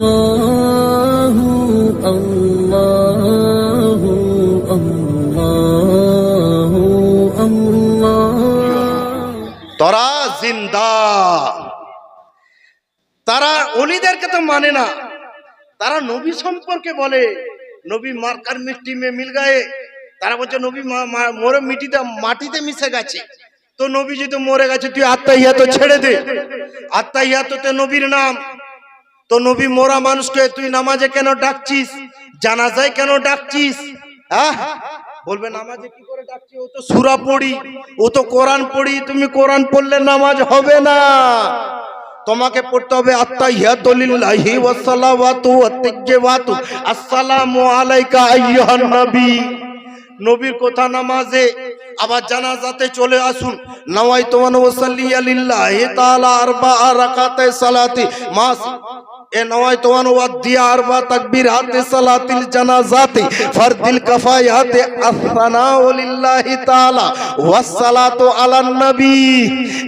الله الله الله الله তোরা জিন্দা তারা অলিদেরকে তো মানে না তারা নবী সম্পর্কে বলে নবী মার্কার মিষ্টি মে মিল গায়ে তারা বলছে নবী মা- মা- মরে মিটিতে মাটিতে মিশে গেছে তো নবী যদি মরে গেছে তুই আত্মা ইয়া তো ছেড়ে দে আত্মা ইয়া তো তে নবীর নাম তো নবী মোরা মানুষকে তুই নামাজে কেন ডাকছিস? জানাজায় কেন ডাকছিস? বলবে, নামাজে কি করে ডাকছি? ও তো সুরা পড়ি, ও তো কোরআন পড়ি, তুমি কোরআন পড়লে নামাজ হবে না। তোমাকে পড়তে হবে আত্তাহিয়াতুলিল্লাহি ওয়াস সালাওয়াতু ওয়াত তাইয়্যিবাতু আসসালামু আলাইকা আইয়ুহান নবী। নবীর কথা নামাজে আবার জানাজাতে চলে আসুন। নওয়াই তোমান ওসাল্লি আলিল্লাহি তাআলা আরবা রাকাতে সালাতি, মাস ওয়াদিয়া আরবা তাকবীরাতে সালাতিল জানাজাতি, ফরদিল কাফায়াতে আসসানাউ লিল্লাহি তাআলা ওয়াস সালাতু আলান নবী।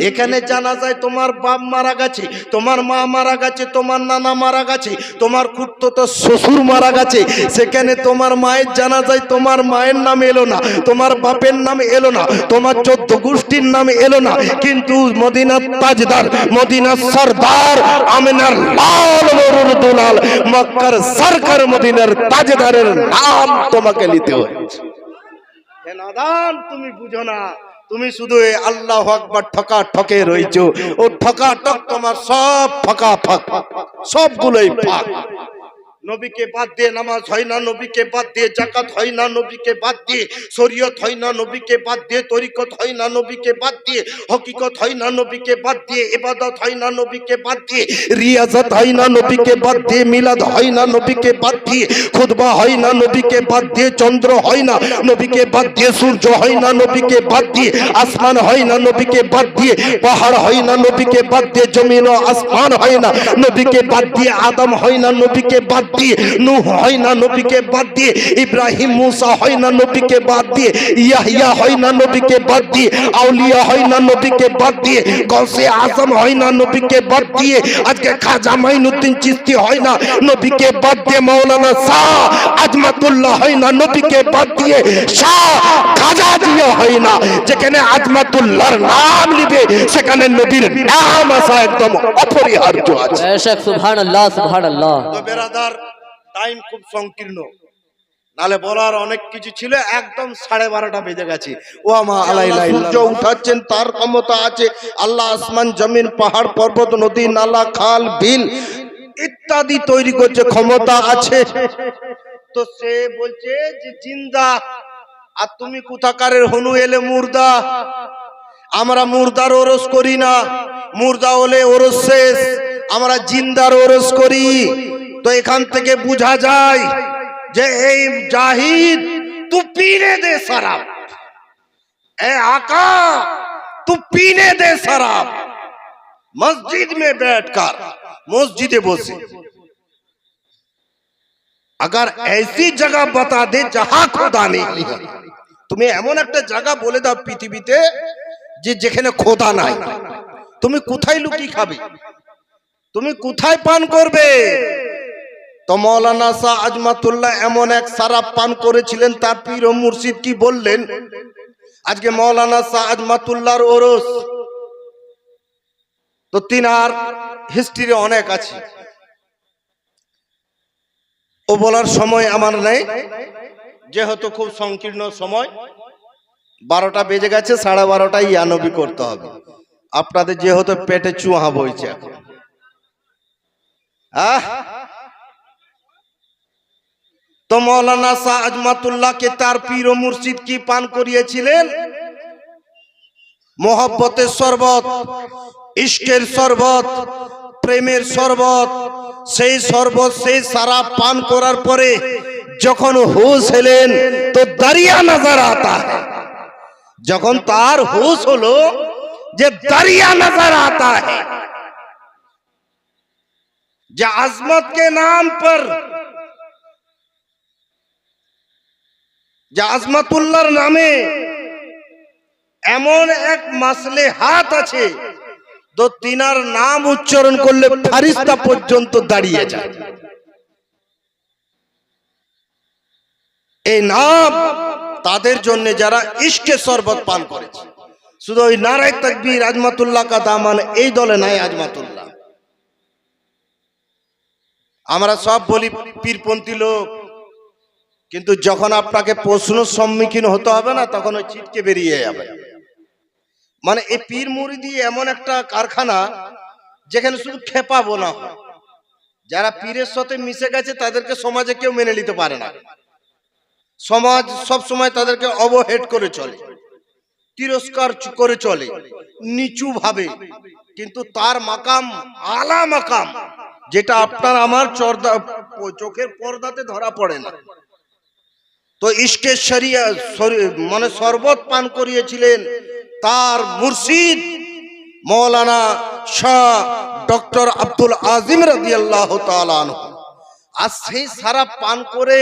এখানে জানাজায় তোমার বাপ মারা গেছে, তোমার মা মারা গেছে, তোমার নানা মারা গেছে, তোমার খুঁড়তো শ্বশুর মারা গেছে। সেখানে তোমার মায়ের জানাজায় তোমার মায়ের নাম এলো না, তোমার বাপের নাম এলো না, তোমার চোদ্দ গোষ্ঠীর নাম এলো না। কিন্তু মদিনার তাজদার, মদিনার সর্দার, আমিনার লাল মরুর দুলাল মক্কার সরকার মদিনার তাজদারের নাম তোমাকে নিতে হয়েছে। তুমি বুঝো না, তুমি শুধু আল্লাহ আকবার ঠকা ঠকে রইছো। ও ঠকা ঠক তোমার সব ফাঁকা ফাঁক সবগুলোই ফাঁক নবীকে বাদ দিয়ে নামাজ হয় না নবীকে বাদ দিয়ে জাকাত হয় না নবীকে বাদ দিয়ে শরীয়ত হয় না নবীকে বাদ দিয়ে তরিকত হয় না নবীকে বাদ দিয়ে হকিকত হয় না নবীকে বাদ দিয়ে ইবাদত হয় না নবীকে বাদ দিয়ে রিয়াজত হয় না নবীকে বাদ দিয়ে মিলাদ হয় না নবীকে বাদ দিয়ে খুতবা হয় না নবীকে বাদ দিয়ে চন্দ্র হয় না নবীকে বাদ দিয়ে সূর্য হয় না নবীকে বাদ দিয়ে আসমান হয় না নবীকে বাদ দিয়ে পাহাড় হয় না নবীকে বাদ দিয়ে জমিন ও আসমান হয় না নবীকে বাদ দিয়ে আদম হয় না নবীকে বাদ দিয়ে নূহ হয় না নবীকে বাদ দিয়ে ইব্রাহিম মুসা হয় না নবীকে বাদ দিয়ে ইয়াহিয়া হয় না নবীকে বাদ দিয়ে আউলিয়া হয় না নবীকে বাদ দিয়ে গৌসে আজম হয় না নবীকে বাদ দিয়ে আজকে খাজা মাইনুদ্দিন চিস্তি হয় না নবীকে বাদ দিয়ে মাওলানা শাহ আজমাতুল্লাহ হয় না নবীকে বাদ দিয়ে শাহ খাজা দিয়ে হয় না যেখানে আজমাতুল্লাহর নাম নিবে সেখানে নবীর নাম আসা একদম অপরিহার্য আছে। তো বেরাদার টাইম খুব সংকীর্ণ। নালে বলার অনেক কিছু ছিল একদম সাড়ে বারোটা বেজে গেছে। ও আমা আলাই সূর্য উঠাচ্ছেন তার ক্ষমতা আছে। আল্লাহ আসমান জমিন পাহাড় পর্বত নদী নালা খাল বিল ইত্যাদি তৈরি করছে ক্ষমতা আছে। তো সে বলছে যে জিন্দা আর তুমি কোথাকারের হনু এলে মুর্দা? আমরা মুর্দার ওরস করি না। মুর্দা হলে ওরস শেষ। আমরা জিন্দার ওরস করি। তো এখান থেকে বোঝা যায় যে এই জাহিদ তু পিনে দে শরাব এ আকা তু পিনে দে শরাব মসজিদ में बैठकर মসজিদে বসে अगर ऐसी जगह बता दे जहां खुदा नहीं है তুমি এমন একটা জায়গা বলে দাও পৃথিবীতে যে যেখানে খোদা নাই তুমি কোথায় লুকি খাবে তুমি কোথায় পান করবে তো মৌলানা শাহ আজমাতুল্লাহ এমন এক সারাপ পান করেছিলেন, তার পীর ও মুর্শিদ কি বললেন? আজকে মৌলানা শাহ আজমাতুল্লাহর ওরস। তো তিনার হিস্ট্রি অনেক আছে। ও বলার সময় আমার নেই, যেহেতু খুব সংকীর্ণ সময়, বারোটা বেজে গেছে, সাড়ে বারোটায় ইয়ানবি করতে হবে। আপনাদের যেহেতু পেটে চুহা বইছে এখন। আহ! তো মৌলানা শাহ আজমাতুল্লাহকে তার পীর মুর্শিদ কি পান করিয়েছিলেন? মোহব্বতের শরবত ইষ্টের শরবত, প্রেমের শরবত, সেই শরবত, সেই সারা পান করার পরে যখন হুশ হলেন, তো দাঁড়িয়া নজর আতা যখন তার হুশ হলো যে দাঁড়িয়া নজর আতা যে আজমত কে নাম পর যে আজমাতুল্লাহর নামে এমন এক মাসলে হাত আছে, তো তিনার নাম উচ্চারণ করলে ফারিস্তা পর্যন্ত দাঁড়িয়ে যায়। এই নাম তাদের জন্য যারা ইশকে শরবত পান করেছে। শুধু ওই নারায় তাকবীর, আজমাতুল্লাহ কা দামান, এই দলে নাই আজমাতুল্লাহ। আমরা সব বলি পীরপন্থী লোক কিন্তু যখন আপনাকে প্রশ্ন সম্মুখীন হতে হবে না, তখন ওই ছিটকে বেরিয়ে যাবে। মানে এই পীর মুরিদি এমন একটা কারখানা, যেখানে শুধু খেপা বোনা হয়। যারা পীরের সাথে মিশে গেছে, তাদেরকে সমাজে কেউ মেনে নিতে পারে না। সমাজ সব সময় তাদেরকে অবহেড করে চলে, তিরস্কার করে চলে নিচু ভাবে কিন্তু তার মাকাম, আলা মাকাম, যেটা আপনার আমার চর্দা চোখের পর্দাতে ধরা পড়ে না। তো ইশকে শরিয়া শরি- মানে শরবত পান করিয়েছিলেন তার মুর্শিদ মৌলানা শাহ ডক্টর আব্দুল আজিম রাদিয়াল্লাহু তাআলা আনহু। আর সেই সারা পান করে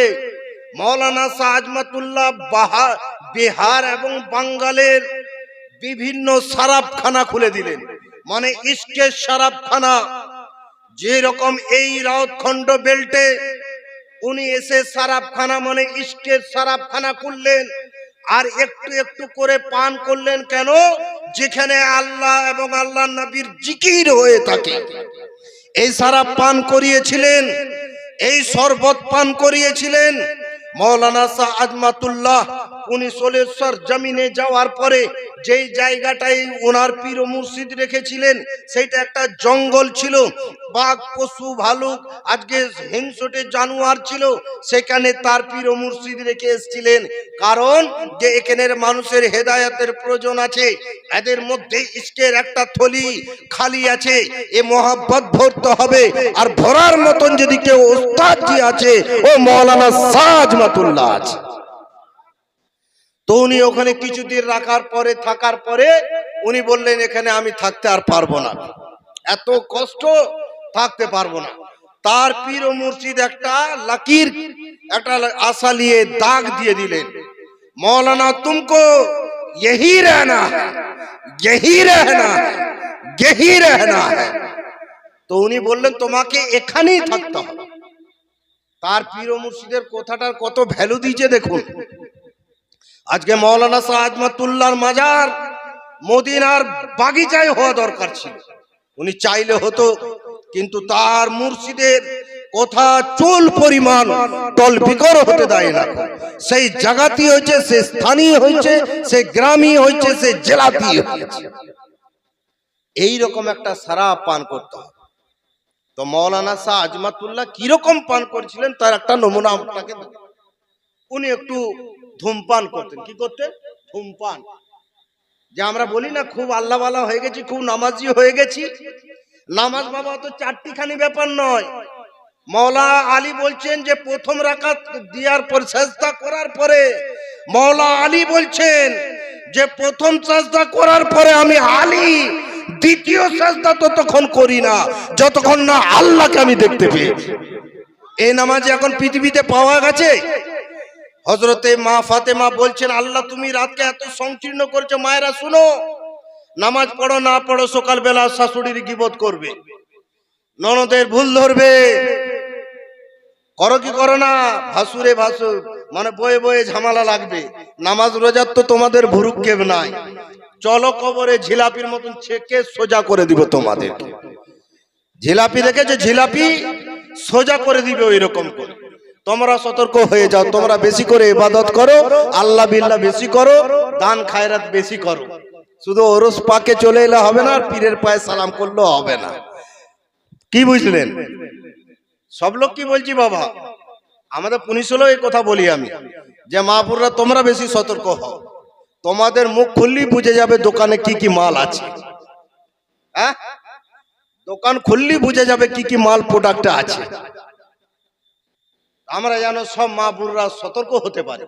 মৌলানা শাহ আজমাতুল্লাহ বাহা বিহার এবং বাঙ্গালের বিভিন্ন সারাবখানা খুলে দিলেন। মানে ইস্কের সারাবখানা যে রকম এই রাউতখণ্ড বেল্টে উনি এসে সারাবখানা মানে ইস্টের সারাবখানা খুললেন আর একটু একটু করে পান করলেন কেন? যেখানে আল্লাহ এবং আল্লাহ নবীর জিকির হয়ে থাকে। এই সারাপ পান করিয়েছিলেন, এই শরবত পান করিয়েছিলেন, মৌলানা শাহ আজমাতুল্লাহ উনি সোলেশ্বর জমিনে যাওয়ার পরে যেই জায়গাটাই ওনার পীর মুর্শিদ রেখেছিলেন, সেইটা একটা জঙ্গল ছিল। বাঘ, পশু, ভালুক, আজকে হিংসটে জানোয়ার ছিল, সেখানে তার পীর মুর্শিদ রেখে এসেছিলেন। কারণ যে এখানের মানুষের হেদায়াতের প্রয়োজন আছে, এদের মধ্যে ইস্কের একটা থলি খালি আছে, এ মহাব্বত ভরতে হবে। আর ভরার মতন যদি কেউ ওস্তাদ আছে, ও মৌলানা সাজমাতুল্লাহ আছে। তো উনি ওখানে কিছুদিন রাখার পরে থাকার পরে উনি বললেন এখানে আমি থাকতে আর পারবো না এত কষ্ট থাকতে পারবো না তার পীর ও মুর্শিদ একটা লাকির একটা আশা নিয়ে দাগ দিয়ে দিলেন মৌলানা তুমকো यही रहना है यही रहना है यही रहना है তো উনি বললেন তোমাকে এখানেই থাকতে হবে তার পীর ও মুর্শিদের কথাটার কত ভ্যালু দিয়েছে দেখুন আজকে মৌলানা শাহ মাজার মদিনার বাগিচায় হওয়া দরকার ছিল। উনি চাইলে হতো, কিন্তু তার মুর্শিদের কথা চুল পরিমাণ টল বিকর হতে দেয় না। সেই জাগাতি হয়েছে, সে স্থানীয় হয়েছে, সে গ্রামী হয়েছে, সে জেলাতি হয়েছে। এইরকম একটা সারা পান করতে হবে। তো মৌলানা শাহ আজমাতুল্লাহ কীরকম পান করেছিলেন, তার একটা নমুনা আপনাকে উনি একটু ধূমপান করতেন। কি করতেন? ধূমপান। যে আমরা বলি না, খুব আল্লাহওয়ালা হয়ে গেছি, খুব নামাজি হয়ে গেছি। নামাজ বাবা তো চারটিখানি ব্যাপার নয়। মৌলা আলী বলছেন যে, প্রথম রাকাত দেওয়ার পর, সেজদা করার পরে মৌলা আলী বলছেন যে, প্রথম চেষ্টা করার পরে আমি আলী, দ্বিতীয় সেজদা ততক্ষণ করি না, যতক্ষণ না আল্লাহকে আমি দেখতে পেয়েছি এই নামাজ এখন পৃথিবীতে পাওয়া গেছে? হজরতে মা ফাতেমা বলছেন, আল্লাহ, তুমি রাতকে এত সংকীর্ণ করছ, মায়েরা, শুনো। নামাজ পড়ো, না পড়ো, সকালবেলা শাশুড়ির গিবত করবে। ননদের ভুল ধরবে। করো কি করো না? ভাসুরে ভাসুর মানে বয়ে বয়ে ঝামেলা লাগবে। নামাজ রোজার তো তোমাদের ভুরুক্ষেপ নাই। চলো কবরে ঝিলাপির মতন ছেকে সোজা করে দিব তোমাদের ঝিলাপি দেখেছ? ঝিলাপি সোজা করে দিবে ওই রকম করে। তোমরা সতর্ক হয়ে যাও, তোমরা বেশি করে ইবাদত করো, আল্লাহ বিল্লাহ বেশি করো, দান খায়রাত বেশি করো। শুধু ওরস পাকে চলে এলে হবে না, আর পীরের পায়ে সালাম করলেও হবে না। কি বুঝলেন? সব লোক কি বলছি বাবা? আমাদের পুলিশ হলেও এই কথা বলি আমি, যে মাহপুররা তোমরা বেশি সতর্ক হও। তোমাদের মুখ খুললেই বুঝে যাবে দোকানে কি কি মাল আছে। হ্যাঁ? দোকান খুললেই বুঝে যাবে কি কি মাল প্রোডাক্টে আছে। আমরা যেন সব মাহপুররা সতর্ক হতে পারে।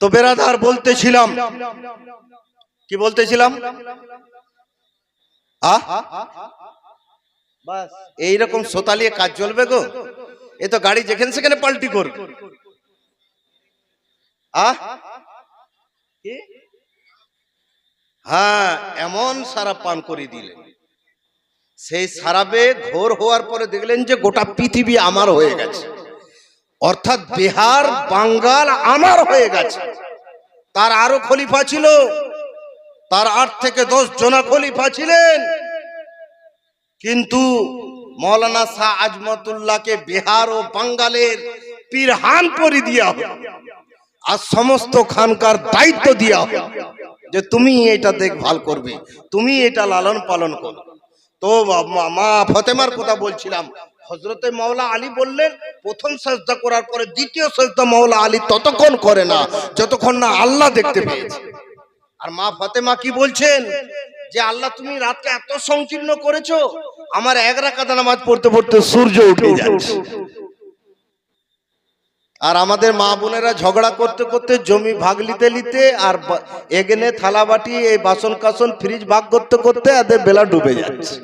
তো বেরাদার বলতেছিলাম, কি বলতেছিলাম? বাস, এইরকম সোতালিয়ে কাজ চলবে গো। এ তো গাড়ি যেখানে সেখানে পাল্টি করবে। আহ হ্যাঁ এমন সারা পান করে দিলেন সেই সারাবে ঘোর হওয়ার পরে দেখলেন যে গোটা পৃথিবী আমার হয়ে গেছে। অর্থাৎ বিহার, বাঙ্গাল আমার হয়ে গেছে। তার আরও খলিফা ছিল। তার আট থেকে দশ জনা খলিফা ছিলেন। কিন্তু মৌলানা শাহ আজমতুল্লাহকে বিহার ও বাঙ্গালের পিরহান পরি দিয়া হলো। আর সমস্ত খানকার দায়িত্ব দিয়া হলো। যে তুমি এটা দেখভাল করবে, তুমি এটা লালন পালন করো তো মা- ফতেমার কথা বলছিলাম। হজরতে মাওলা আলী বললেন, প্রথম সাজদা করার পরে দ্বিতীয় সাজদা মাওলা আলী ততক্ষণ করে না, যতক্ষণ না আল্লাহ দেখতে পেয়েছে। আর মা ফতেমা কি বলছেন? যে আল্লাহ তুমি রাতকে এত সংকীর্ণ করেছ, আমার এক রাখা নামাজ পড়তে পড়তে সূর্য উঠে যাচ্ছে। আর আমাদের মা বোনেরা ঝগড়া করতে করতে জমি ভাগ লিতে লিতে আর এগেনে থালা বাটি, এই বাসন কাসন, ফ্রিজ ভাগ করতে করতে এদের বেলা ডুবে যাচ্ছে?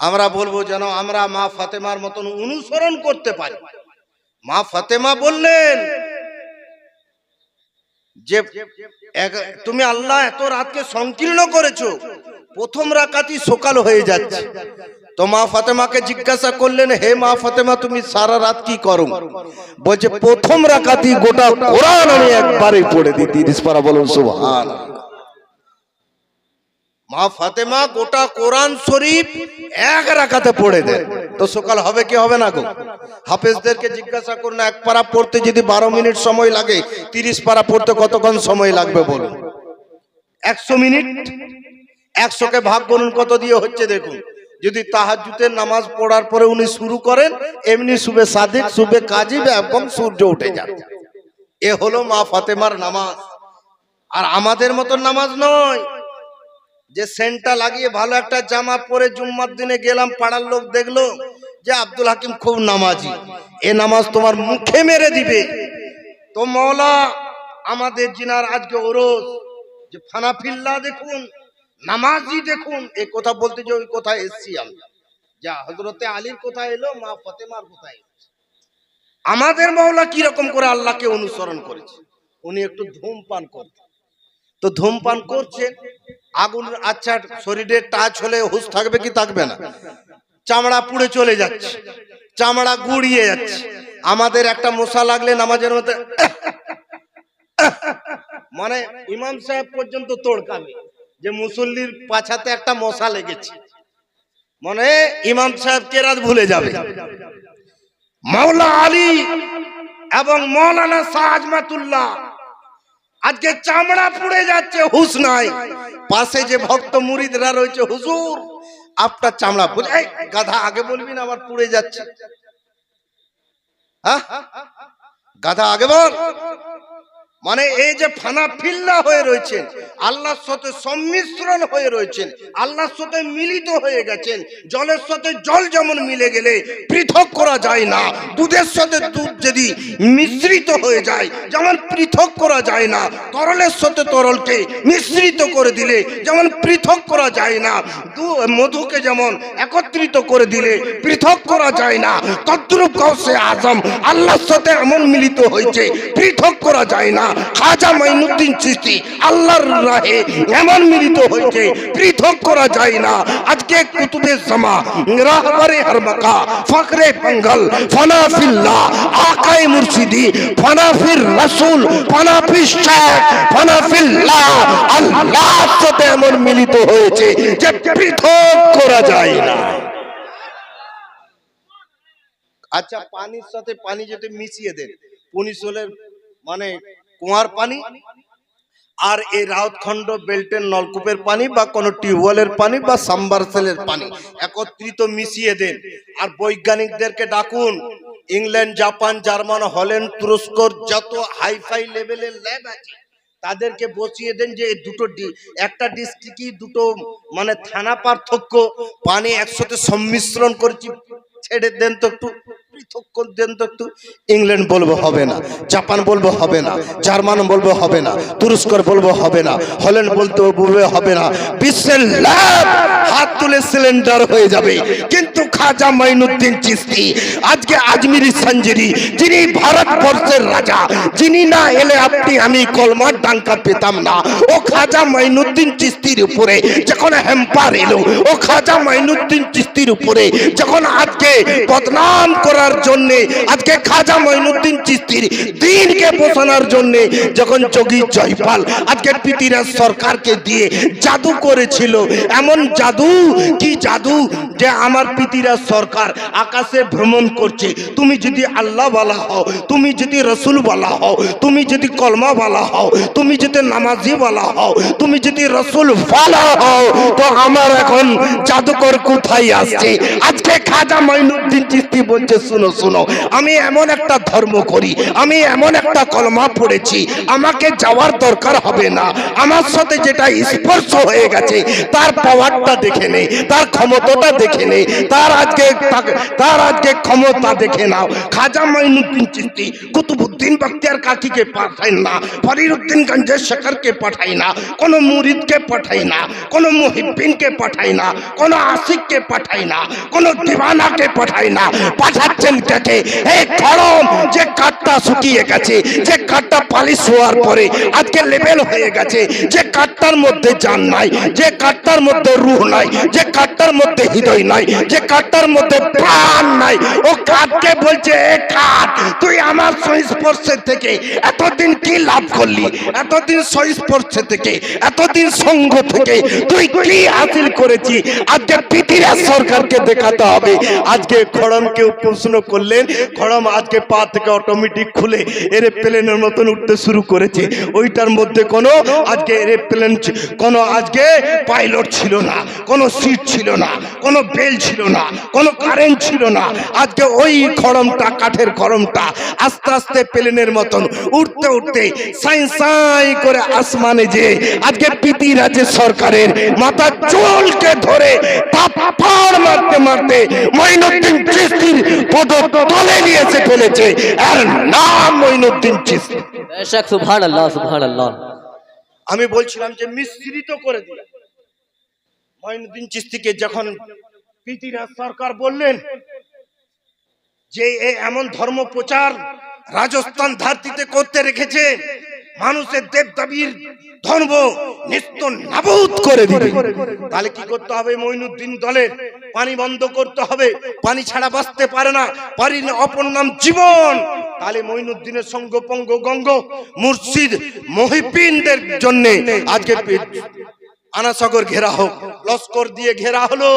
আমরা বলব যেন আমরা মা ফাতেমার মতন অনুসরণ করতে পারি। মা ফাতেমা বললেন, যে তুমি আল্লাহ এত রাতকে সংকীর্ণ করেছ, প্রথম রাকাতি সকাল হয়ে যাচ্ছে। তো মা ফাতেমাকে জিজ্ঞাসা করলেন, হে মা ফাতেমা, তুমি সারা রাত কি করো? বলছে, প্রথম রাকাতি গোটা কোরআন আমি একবারে পড়ে দিই, তিরিশ পারা বলুন সুবহান মা ফাতেমা গোটা কোরআন শরীফ এক রাখাতে পড়ে দেন। তো সকাল হবে কি হবে না গো? হাফেজদেরকে জিজ্ঞাসা করুন এক পারা পড়তে যদি বারো মিনিট সময় লাগে, তিরিশ পারা পড়তে কতক্ষণ সময় লাগবে বলুন? একশো মিনিট। একশোকে ভাগ করুন, কত দিয়ে হচ্ছে দেখুন। যদি তাহাজুতের নামাজ পড়ার পরে উনি শুরু করেন, এমনি শুভে সাদিক, শুভে কাজী এবং সূর্য উঠে যাবে এ হলো মা ফাতেমার নামাজ। আর আমাদের মতন নামাজ নয় যে সেন্টটা লাগিয়ে ভালো একটা জামা পরে জুম্মার দিনে গেলাম, পাড়ার লোক দেখল যে আব্দুল হাকিম খুব নামাজি। এ নামাজ তোমার মুখে মেরে দিবে। তো মৌলা আমাদের জিনার আজকে ওরস। যে ফানাফিল্লা দেখুন নামাজি দেখুন এই কথা বলতে যে ওই কোথায় এসছি আমি। যা হজরতে আলীর কোথায় এলো, মা ফতেমার কোথায় আমাদের মৌলা কীরকম করে আল্লাহকে অনুসরণ করেছে? উনি একটু ধূমপান করতেন। তো ধূমপান করছেন আগুন আচ্ছা শরীরের টাচ হলে হুশ থাকবে কি থাকবে না? চামড়া পুড়ে চলে যাচ্ছে, চামড়া গুড়িয়ে যাচ্ছে। আমাদের একটা মশা লাগলে নামাজের মধ্যে মানে ইমাম সাহেব পর্যন্ত তোড়কাবে। যে মুসল্লির পাছাতে একটা মশা লেগেছে। মানে ইমাম সাহেব কেরাত ভুলে যাবে। মাওলা আলী এবং মৌলানা সাজমাতুল্লাহ আজকে চামড়া পুড়ে যাচ্ছে হুস নাই। পাশে যে ভক্ত মুরিদরা রয়েছে, হুজুর, আপনার চামড়া পুড়ে গাধা আগে বলবি না আবার পুড়ে যাচ্ছে। হ্যাঁ? গাধা আগে বল। মানে এই যে ফানা ফিল্লা হয়ে রয়েছেন, আল্লাহর সাথে সম্মিশ্রণ হয়ে রয়েছেন, আল্লাহর সাথে মিলিত হয়ে গেছেন, জলের সাথে জল যেমন মিলে গেলে পৃথক করা যায় না, দুধের সাথে দুধ যদি মিশ্রিত হয়ে যায়, যেমন পৃথক করা যায় না, তরলের সাথে তরলকে মিশ্রিত করে দিলে যেমন পৃথক করা যায় না মধুকে যেমন একত্রিত করে দিলে পৃথক করা যায় না, তদ্রুপ কৌশে আজম আল্লাহর সাথে এমন মিলিত হয়েছে, পৃথক করা যায় না খাজা মাইনুদ্দিন চিস্তি আল্লাহর রাহে এমন মিলিত হয়েছে, পৃথক করা যায় না। আজকে কুতুবে জামা, রাহবারে হরমকা ফকরে পঙ্গল ফনাফিল্লাহ আকাই মুর্শিদি, ফনাফির রাসূল, ফনাফির শেখ ফনাফিল্লাহ আল্লাহর সাথে এমন মিলিত হয়েছে যে পৃথক করা যায় না। আচ্ছা পানির সাথে পানি যদি মিশিয়ে দেন পুনিশলের মানে কুয়ার পানি আর এই রাউতখণ্ড বেল্টের নলকূপের পানি বা কোনো টিউবওয়েলের পানি বা সাম্বারসেলের পানি। একত্রিত মিশিয়ে দেন। আর বৈজ্ঞানিকদেরকে ডাকুন, ইংল্যান্ড, জাপান, জার্মান, হল্যান্ড তুরস্কর যত হাইফাই লেভেলের ল্যাব আছে, তাদেরকে বসিয়ে দেন যে দুটো একটা ডিস্ট্রিক্টই দুটো মানে থানা পার্থক্য। পানি একসাথে সম্মিশ্রণ করেছি ছেড়ে দেন তো একটু ইংল্যান্ড বলব হবে না, জাপান বলব হবে না, জার্মান বলব হবে না, তুরস্কর বলব হবে না, হল্যান্ড বলতে বলবে হবে না। বিশ্বের হাত তুলে সিলিন্ডার হয়ে যাবে। কিন্তু খাজা মাইনুদ্দিন চিস্তি আজকে আজমিরি সঞ্জেরি যিনি ভারতবর্ষের রাজা, যিনি না এলে আপনি আমি কলমার ডাঙ্কা পেতাম না। ও খাজা মাইনুদ্দিন চিস্তির উপরে যখন হেম্পার এলো, ও খাজা মাইনুদ্দিন চিস্তির উপরে যখন আজকে বদনাম করার জন্য, আজকে খাজা মাইনুদ্দিন চিস্তির দিনকে বসানোর জন্য যখন যোগী জয়পাল আজকে পৃথিরাজ সরকারকে দিয়ে জাদু করেছিল, এমন জাদু, কি জাদু যে আমার পৃথিরাজ সরকার আকাশে ভ্রমণ করছে। তুমি যদি আল্লাহ বলা হও, তুমি যদি রসুল বলা হও, তুমি যদি কলমা বলা হও, তুমি যদি নামাজি বলা হও, তুমি যদি রসুল বলা হও, তো আমার এখন জাদুকর কোথায় আসছে? আজকে খাজা মাইনুদ্দিন চিস্তি বলছে? শুনো শুনো। আমি এমন একটা ধর্ম করি, আমি এমন একটা কলমা পড়েছি, আমাকে যাওয়ার দরকার হবে না। আমার সাথে যেটা স্পর্শ হয়ে গেছে, তার পাওয়ারটা দেখে নেই তার ক্ষমতাটা দেখে নেই তার আজকে তার আজকে ক্ষমতা দেখে নাও। খাজা মাইনুদ্দিন চিস্তি কুতুবুদ্দিন বখতিয়ার কাকিকে পাঠাই না ফরিরুদ্দিন গঞ্জের শেখরকে পাঠাই না, কোনো মুরিদকে পাঠাই না, কোনো মুহিব্বিনকে পাঠাই না, কোনো আশিককে পাঠাই না, কোন দিওয়ানাকে পাঠাই না পাঠাচ্ছেন কাকে? এই খড়ম, যে কাঠটা শুকিয়ে গেছে, যে কাঠটা পালিশ হওয়ার পরে আজকে লেভেল হয়ে গেছে, যে কাঠটার মধ্যে জান নাই, যে কাঠটার মধ্যে রুহ নাই, যে কাঠটার মধ্যে হৃদয় নাই, যে কাঠটার মধ্যে প্রাণ নাই, ও কাঠকে বলছে, এ কাঠ, তুই আমার সংস্পর্শে থেকে এতদিন কি লাভ করলি? এতদিন সংস্পর্শে থেকে, এতদিন সঙ্গ থেকে তুই কি হাসিল করেছি? আজকে পৃথিবীর সরকারকে দেখাতে হবে। আজকে খড়মকে প্রশ্ন করলেন, খড়ম আজকে পা থেকে অটোমেটিক খুলে এরে প্লেনের মতন উঠতে শুরু করেছে। ওইটার মধ্যে কোনো আজকে এরোপ্লেন কোনো আজকে পাইলট ছিল না, কোনো সিট ছিল না, কোনো বেল ছিল না, কোনো কারেন্ট ছিল না। আজকে ওই খড়মটা, কাঠের খড়মটা আস্তে আস্তে প্লেনের মতন উঠতে উঠতে সাই সাই করে আসমানে যে আজকে পিতি রাজ্য সরকারের মাথা চুলকে ধরে মারতে মারতে মঈনুদ্দিন চিস্তির পদ তলে নিয়ে এসে ফেলেছে। আর নাম মঈনুদ্দিন চিস্তি। বেশক সুবহান আল্লাহ সুবহান আল্লাহ আমি বলছিলাম যে মিশ্রিত করে দিল মঈনুদ্দিন চিস্তিকে যখন পৃথিরাজ সরকার বললেন যে এমন ধর্ম প্রচার রাজস্থান ধারতিতে করতে রেখেছে মানুষের দেব দেবদাবির ধর্ম নিত্য নাবুদ করে দিবে। তাহলে কি করতে হবে মঈনুদ্দিন দলের পানি বন্ধ করতে হবে। পানি ছাড়া বাঁচতে পারে না। পানির অপর নাম জীবন। তাহলে মঈনুদ্দিনের সঙ্গ পঙ্গ গঙ্গ মুর্শিদ মহিপিনদের জন্য আজকে আনাসাগর ঘেরা হোক। লস্কর দিয়ে ঘেরা হলো।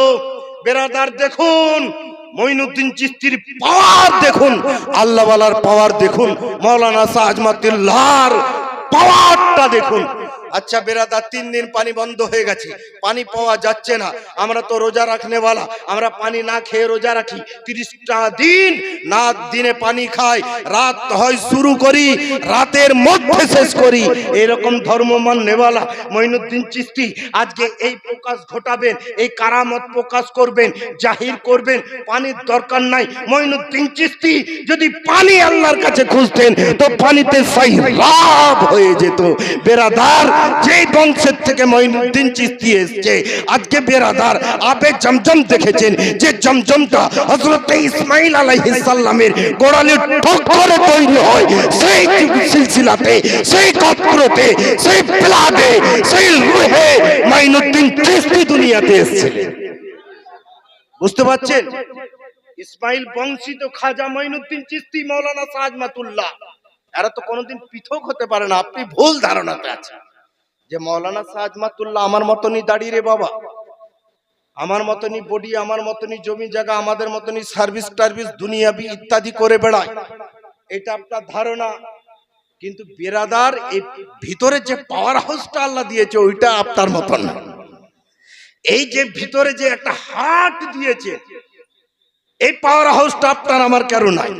বেরাদার দেখুন মঈনুদ্দিন চিস্তির পাওয়ার দেখুন। আল্লাহওয়ালার পাওয়ার দেখুন। মৌলানা সাজমাতুল্লাহর পাওয়ারটা দেখুন। আচ্ছা বেরাদার তিন দিন পানি বন্ধ হয়ে গেছে। পানি পাওয়া যাচ্ছে না। আমরা তো রোজা রাখনেওয়ালা। আমরা পানি না খেয়ে রোজা রাখি। তিরিশটা দিন না দিনে পানি খাই। রাত হয় শুরু করি, রাতের মধ্যে শেষ করি। এরকম ধর্মমান নেওয়ালা মঈনুদ্দিন চিস্তি আজকে এই প্রকাশ ঘটাবেন, এই কারামত প্রকাশ করবেন, জাহির করবেন, পানির দরকার নাই। মঈনুদ্দিন চিস্তি যদি পানি আল্লাহর কাছে খুঁজতেন, তো পানিতে সেই লাভ হয়ে যেত। বেরাদার যেই বংশের থেকে মঈনুদ্দিন চিস্তি এসছে, আজকে বেরাদার আবে জমজম দেখেছেন যে জমজমটা হযরত ইসমাইল আলাইহিস সালামের গোড়ালি তৈরি হয়, সেই সিলসিলাতে, সেই সেই সেই রুহে মাইনুদ্দিন চিস্তি দুনিয়াতে বুঝতে পারছেন? ইসমাইল খাজা মাইনুদ্দিন চিস্তি মৌলানা সাজমাতুল্লাহ। এরা তো কোনোদিন পৃথক হতে পারে না, আপনি ভুল ধারণাতে আছেন। যে মৌলানা সাজমাতুল্লাহ আমার মতনই দাঁড়িয়ে রে বাবা। আমার মতনই বডি, আমার মতনই জমি জায়গা, আমাদের মতনই সার্ভিস টার্ভিস দুনিয়াবি ইত্যাদি করে বেড়ায়। এটা আপনার ধারণা। কিন্তু বেরাদার এই ভিতরে যে পাওয়ার হাউসটা আল্লাহ দিয়েছে, ওইটা আপনার মতন এই যে ভিতরে যে একটা হার্ট দিয়েছে, এই পাওয়ার হাউসটা আপনার, আমার কেন নাই।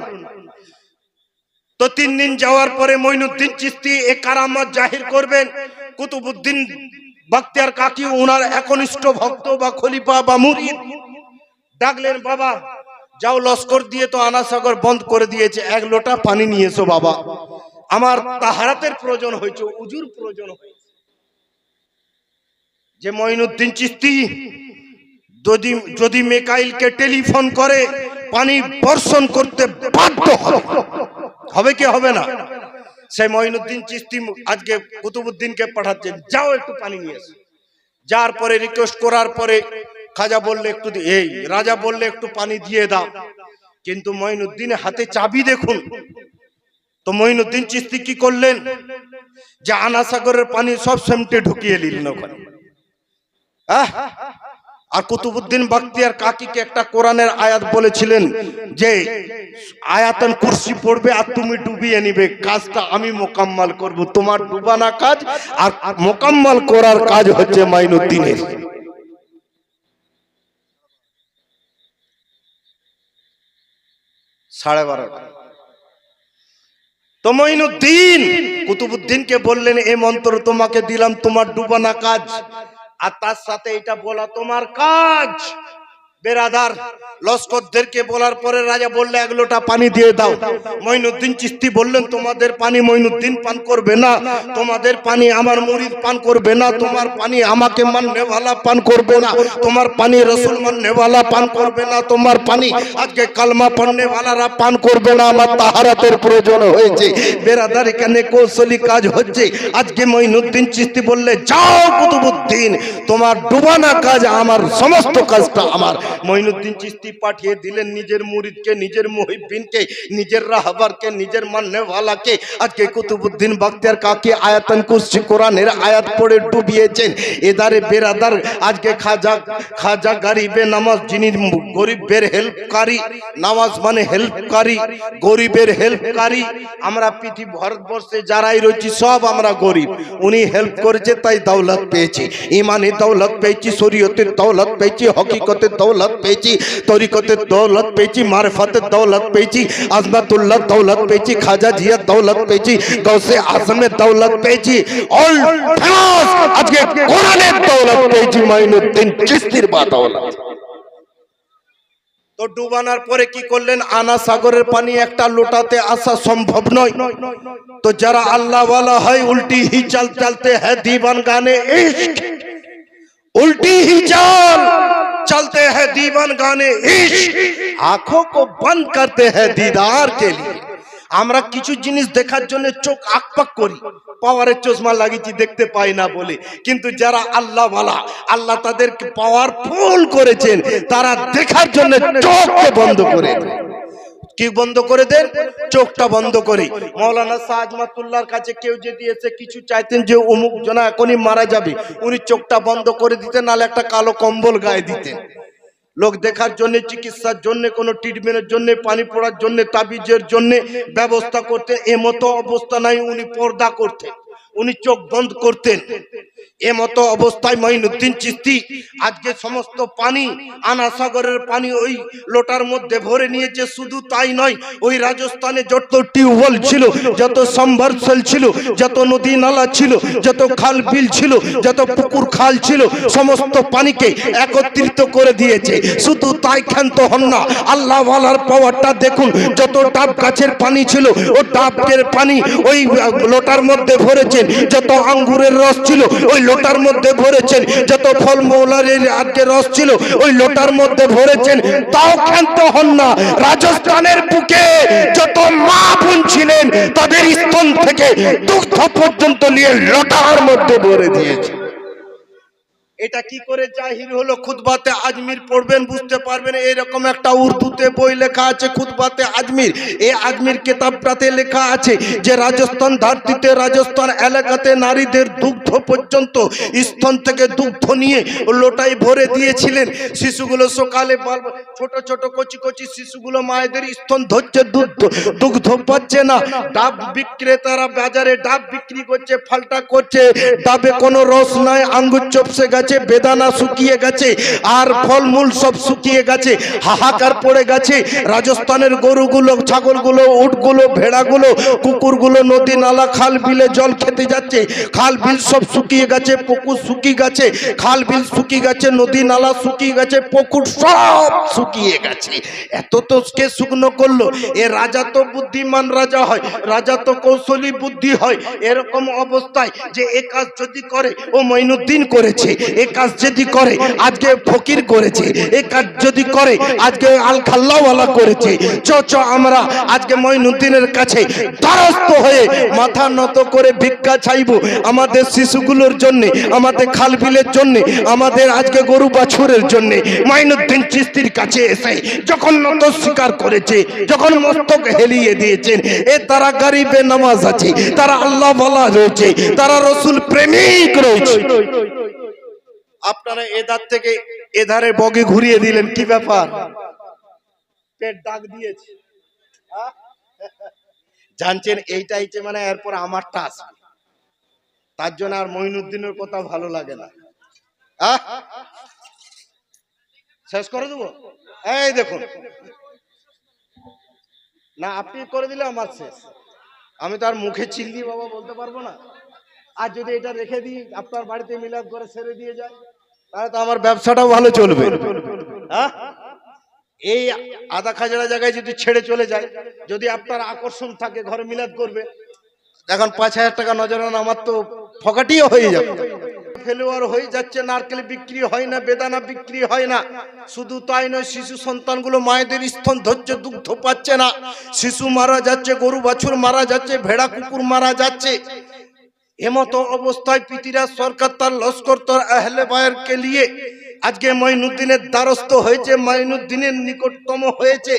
তো তিন দিন যাওয়ার পরে মইনুদ্দিন চিস্তি এ কারামত জাহির করবেন কুতুবুদ্দিন বাক্তিয়ার কাকি ওনার একনিষ্ঠ ভক্ত বা খলিফা বা মুরিদ। ডাকলেন, বাবা, যাও লস্কর দিয়ে তো আনাসাগর বন্ধ করে দিয়েছে, এক লোটা পানি নিয়ে এসো বাবা। আমার তাহারাতের প্রয়োজন হয়েছে, উজুর প্রয়োজন হয়েছে। যে মঈনুদ্দিন চিস্তি যদি যদি মেকাইলকে টেলিফোন করে, পানি বর্ষণ করতে বাধ্য হবে। হবে কি হবে না? সেই মহিনুদ্দিন চিস্তি আজকে কুতুবুদ্দিনকে পাঠাচ্ছেন, যাও একটু পানি নিয়ে এসো। যার পরে রিকোয়েস্ট করার পরে খাজা বললে, একটু এই, রাজা বললে একটু পানি দিয়ে দাও। কিন্তু মঈনুদ্দিনের হাতে চাবি দেখুন। তো মঈনুদ্দিন চিস্তি কি করলেন? যে আনাসাগরের পানি সব সেমটে ঢুকিয়ে নিলেন ওখানে। আহ! আর কুতুবুদ্দিন বাক্তিয়ার কাকিকে একটা কোরআনের আয়াত বলেছিলেন যে, আয়াতন কুরসি পড়বে আর তুমি ডুবিয়ে নিবে। কাজটা আমি মোকাম্মাল করব। তোমার ডুবানা কাজ আর মোকাম্মাল করার কাজ হচ্ছে মাইনুদ্দিনের। সাড়ে বারোটা। তো মঈনুদ্দিন কুতুবুদ্দিনকে বললেন এই মন্ত্র তোমাকে দিলাম, তোমার ডুবানা কাজ। আর তার সাথে এটা বলা তোমার কাজ। বেরাদার, লস্করদেরকে বলার পরে রাজা বললে, এক লোটা পানি দিয়ে দাও। মইনুদ্দিন চিস্তি বললেন, তোমাদের পানি মইনুদ্দিন পান করবে না। তোমাদের পানি আমার মুরিদ পান করবে না। তোমার পানি আমাকে মাননেওয়ালা পান করবে না। তোমার পানি রসুল মাননেওয়ালা পান করবে না। তোমার পানি আজকে কালমা পড়নেওয়ালারা পান করবে না। আমার তাহারাতের প্রয়োজন হয়েছে। বেরাদার, এখানে কৌশলী কাজ হচ্ছে। আজকে মইনুদ্দিন চিস্তি বললে, যাও কুতুবুদ্দিন, তোমার ডুবানা কাজ আমার, সমস্ত কাজটা আমার। মঈনুদ্দিন চিস্তি পাঠিয়ে দিলেন নিজের মুরিদকে, নিজের মুহিবিনকে নিজের রাহবারকে, নিজের মান্যওয়ালাকে। আজকে কুতুবুদ্দিন বাক্তিয়ার কাকে আয়াতন কুরসি কোরআনের আয়াত পড়ে ডুবিয়েছেন? এদারে বেরাদার, আজকে খাজা খাজা গরিবে নামাজ, যিনি গরিবের হেল্পকারী, নামাজ মানে হেল্পকারী, গরিবের হেল্পকারী। আমরা পৃথিবী ভারতবর্ষে যারাই রয়েছি, সব আমরা গরিব। উনি হেল্প করেছে, তাই দৌলত পেয়েছি। ইমানি দৌলত পেয়েছি, শরীয়তের দৌলত পেয়েছি, হকিকতের দৌলত দৌলত পেয়েছি তরিকতের দৌলত পেয়েছি মারফতের দৌলত পেয়েছি আজমাতুল্লাহ দৌলত পেয়েছি, খাজা জিয়ার দৌলত পেয়েছি গৌসে আসমের দৌলত পেয়েছি অল আজকে কোরআনের দৌলত পেয়েছি, মাইনুদ্দিন চিস্তির বা তো ডুবানোর পরে কি করলেন? আনা সাগরের পানি একটা লোটাতে আসা সম্ভব নয়। তো যারা আল্লাহওয়ালা হয়, উল্টি হি চালতে হ্যাঁ দিবান গানে উল্টি হি दीवान गाने इश्क आंखों को बंद करते हैं दीदार के लिए আমরা কিছু জিনিস দেখার জন্য চোখ আকপাক করি পাওয়ারের চশমা লাগিয়েছি দেখতে পাই না বলে কিন্তু যারা আল্লাহ বালা আল্লাহ তাদেরকে পাওয়ার ফুল করেছেন তারা দেখার জন্য চোখকে বন্ধ করে দেয়। কি বন্ধ করে দেন চোখটা বন্ধ করে মৌলানা সাজমাতুল্লাহর কাছে কেউ যদি এসে কিছু চাইতেন যে অমুক জনা এখনই মারা যাবে উনি চোখটা বন্ধ করে দিতেন নাহলে একটা কালো কম্বল গায়ে দিতেন লোক দেখার জন্য, চিকিৎসার জন্য, কোনো ট্রিটমেন্টের জন্য, পানি পড়ার জন্য, তাবিজের জন্য ব্যবস্থা করতে এমতো অবস্থা নাই, উনি পর্দা করতেন, উনি চোখ বন্ধ করতেন। এমতো অবস্থায় মঈনুদ্দিন চিস্তি আজকে সমস্ত পানি, আনাসাগরের পানি ওই লোটার মধ্যে ভরে নিয়েছে। শুধু তাই নয়, ওই রাজস্থানে যত টিউবওয়েল ছিল, যত সম্ভারসেল ছিল, যত নদী নালা ছিল, যত খাল বিল ছিল, যত পুকুর খাল ছিল, সমস্ত পানিকে একত্রিত করে দিয়েছে। শুধু তাই ক্ষান্ত হন না আল্লাহ ওয়ালার পাওয়ারটা দেখুন, যত ডাব গাছের পানি ছিল, ও ডাবের পানি ওই লোটার মধ্যে ভরেছেন, যত আঙ্গুরের রস ছিল ওই লোটার মধ্যে ভরেছেন, যত ফল মৌলারের আজকে রস ছিল, ওই লোটার মধ্যে ভরেছেন। তাও ক্ষান্ত হন না। রাজস্থানের বুকে যত মা বোন ছিলেন, তাদের স্তন থেকে দুগ্ধ পর্যন্ত নিয়ে লোটার মধ্যে ভরে দিয়েছে এটা কি করে জাহির হলো? খুতবাতে আজমির পড়বেন, বুঝতে পারবেন, এরকম একটা উর্দুতে বই লেখা আছে, খুতবাতে আজমির। এই আজমির কেতাবটাতে লেখা আছে যে রাজস্থান ধারতিতে রাজস্থান এলাকাতে নারীদের দুগ্ধ পর্যন্ত স্তন থেকে দুগ্ধ নিয়ে লোটাই ভরে দিয়েছিলেন। শিশুগুলো সকালে ছোট ছোট কচি কচি শিশুগুলো মায়েদের স্তন ধরছে দুগ্ধ দুগ্ধ পাচ্ছে না। ডাব বিক্রেতারা বাজারে ডাব বিক্রি করছে, ফাল্টা করছে। ডাবে কোনো রস নাই, আঙ্গুর চপসে গেছে। বেদানা শুকিয়ে গেছে, আর ফলমূল সব শুকিয়ে গেছে, হাহাকার পড়ে গেছে। রাজস্থানের গরুগুলো, ছাগলগুলো, উটগুলো, ভেড়াগুলো, কুকুরগুলো, নদী নালা, খাল বিলে জল খেতে যাচ্ছে। খাল বিল সব শুকিয়ে গেছে, পুকুর শুকিয়ে গেছে, খাল বিল শুকিয়ে গেছে, নদী নালা শুকিয়ে গেছে, পুকুর সব শুকিয়ে গেছে। এত তো কে শুকনো করল? এ রাজা তো বুদ্ধিমান রাজা হয়, রাজা তো কৌশলী বুদ্ধি হয়। এরকম অবস্থায় যে এ কাজ যদি করে, ও মঈনুদ্দিন করেছে। কাজ যদি করে, আজকে ফকির করেছে। এ কাজ যদি করে, আজকে আল খাল্লাওয়ালা করেছে। চ চ, আমরা আজকে মঈনুদ্দিনের কাছে দ্বারস্থ হয়ে মাথা নত করে ভিক্ষা চাইব। আমাদের শিশুগুলোর জন্য, আমাদের খালবিলের জন্য, আমাদের আজকে গরু বাছুরের জন্য মাইনুদ্দিন চিস্তির কাছে এসে যখন নত স্বীকার করেছে, যখন মস্তক হেলিয়ে দিয়েছেন, এ তারা গরিবে নামাজ আছে, তারা আল্লাহ বলা রয়েছে, তারা রসুল প্রেমিক রয়েছে। আপনারা এধার থেকে এধারে বগে ঘুরিয়ে দিলেন, কি ব্যাপার? পেট ডাক দিয়েছে। জানছেন এইটা হচ্ছে মানে এরপর আমারটা আসবে তার জন্য আর মঈনুদ্দিনের কথা ভালো লাগে না? শেষ করে দেবো? এই দেখুন। না, আপনি করে দিলে আমার শেষ। আমি তো আর মুখে চিল দিয়ে বাবা বলতে পারব না। আর যদি এটা রেখে দিই, আপনার বাড়িতে মিলাদ করে ছেড়ে দিয়ে যায়। তাহলে তো আমার ব্যবসাটাও ভালো চলবে। হ্যাঁ? এই আধা খাজড়া জায়গায় যদি ছেড়ে চলে যায়, যদি আপনার আকর্ষণ থাকে, ঘরে মিলাদ করবে এখন পাঁচ হাজার টাকা নজরান আমার তো ফকাটিও হয়ে যাবে। ফেলোয়ার হয়ে যাচ্ছে, নারকেল বিক্রি হয় না, বেদানা বিক্রি হয় না। শুধু তাই নয়, শিশু সন্তানগুলো মায়েদের স্তন ধৈর্য, দুগ্ধ পাচ্ছে না। শিশু মারা যাচ্ছে, গরু বাছুর মারা যাচ্ছে, ভেড়া কুকুর মারা যাচ্ছে। এমতো অবস্থায় পিতিরা সরকার তার লস্কর তোর আহলে বায়েরকে নিয়ে আজকে মঈনুদ্দিনের দ্বারস্থ হয়েছে, মঈনুদ্দিনের নিকটতম হয়েছে।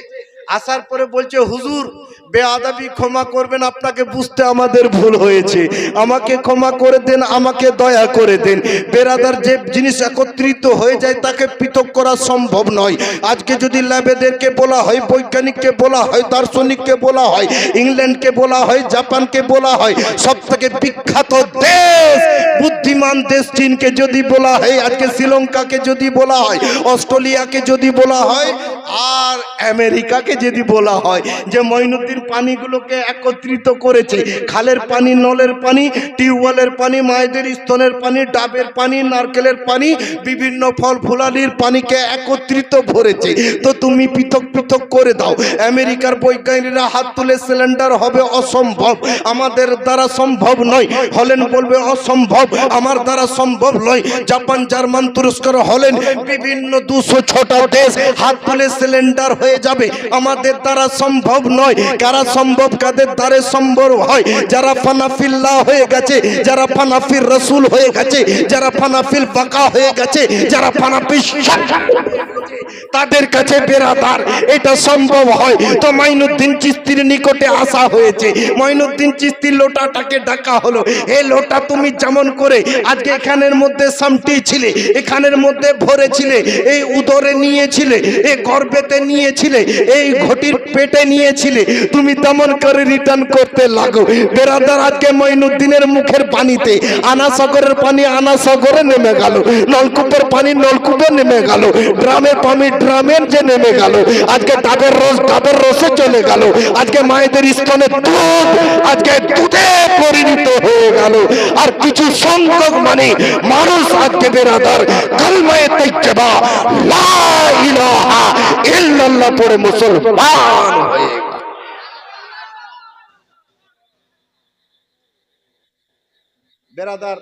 আসার পরে বলছে, হুজুর, বেআদাবি ক্ষমা করবেন, আপনাকে বুঝতে আমাদের ভুল হয়েছে। আমাকে ক্ষমা করে দেন, আমাকে দয়া করে দেন। বেরাদার যে জিনিস একত্রিত হয়ে যায়, তাকে পৃথক করা সম্ভব নয়। আজকে যদি ল্যাবেদেরকে বলা হয়, বৈজ্ঞানিককে বলা হয়, দার্শনিককে বলা হয়, ইংল্যান্ডকে বলা হয়, জাপানকে বলা হয় সব থেকে বিখ্যাত দেশ, বুদ্ধিমান দেশ চীনকে যদি বলা হয়, আজকে শ্রীলঙ্কাকে যদি বলা হয়, অস্ট্রেলিয়াকে যদি বলা হয় আর আমেরিকাকে যদি বলা হয় যে মঈনুদ্দিন পানিগুলোকে একত্রিত করেছে, খালের পানি, নলের পানি, টিউবওয়েলের পানি, মায়েদের স্তনের পানি, ডাবের পানি, নারকেলের পানি, বিভিন্ন ফল ফুলালির পানিকে একত্রিত ভরেছে তো তুমি পৃথক পৃথক করে দাও। আমেরিকার বৈজ্ঞানিকরা হাত তুলে সিলিন্ডার হবে অসম্ভব। আমাদের দ্বারা সম্ভব নয়। হলেন বলবে অসম্ভব। আমার দ্বারা সম্ভব নয়। জাপান, জার্মান, তুরস্কর হলেন বিভিন্ন দুশো ছটা দেশ হাত তুলে সিলিন্ডার হয়ে যাবে। আমাদের দ্বারা সম্ভব নয়। কারা সম্ভব? কাদের দ্বারে সম্ভব হয়? যারা ফানাফিল্লা হয়ে গেছে, যারা ফানাফির রসুল হয়ে গেছে, যারা ফানাফিল পাকা হয়ে গেছে, যারা ফানাফি তাদের কাছে বেরাদার, এটা সম্ভব হয়। তো মাইনুদ্দিন চিস্তির নিকটে আসা হয়েছে। মাইনুদ্দিন চিস্তির লোটাটাকে ডাকা হলো। হে লোটা তুমি যেমন করে আজকে এখানের মধ্যে সামটি ছিলে, এখানের মধ্যে ভরেছিলে এই উদরে নিয়েছিলে এই গর্বেতে নিয়েছিলে এই ঘটির পেটে নিয়েছিলে তুমি তেমন করে রিটার্ন করতে লাগো। বেরাদার আজকে মঈনুদ্দিনের মুখের পানিতে আনা সাগরের পানি আনা সাগরে নেমে গেল। নলকূপের পানি নলকূপে নেমে গেল। ড্রামের পানি ড্রামের যে নেমে গেল, আজকে ডাবের রস ডাবের রসে চলে গেল, আজকে মায়েদের স্তনে দুধ, আজকে দুধে পরিণত হয়ে গেল। আর কিছু সংখ্যক মানে মানুষ আজকে বেরাদার কালমায়ে তাইয়্যিবা, লা ইলাহা মুসলমান হয়ে বেরাদার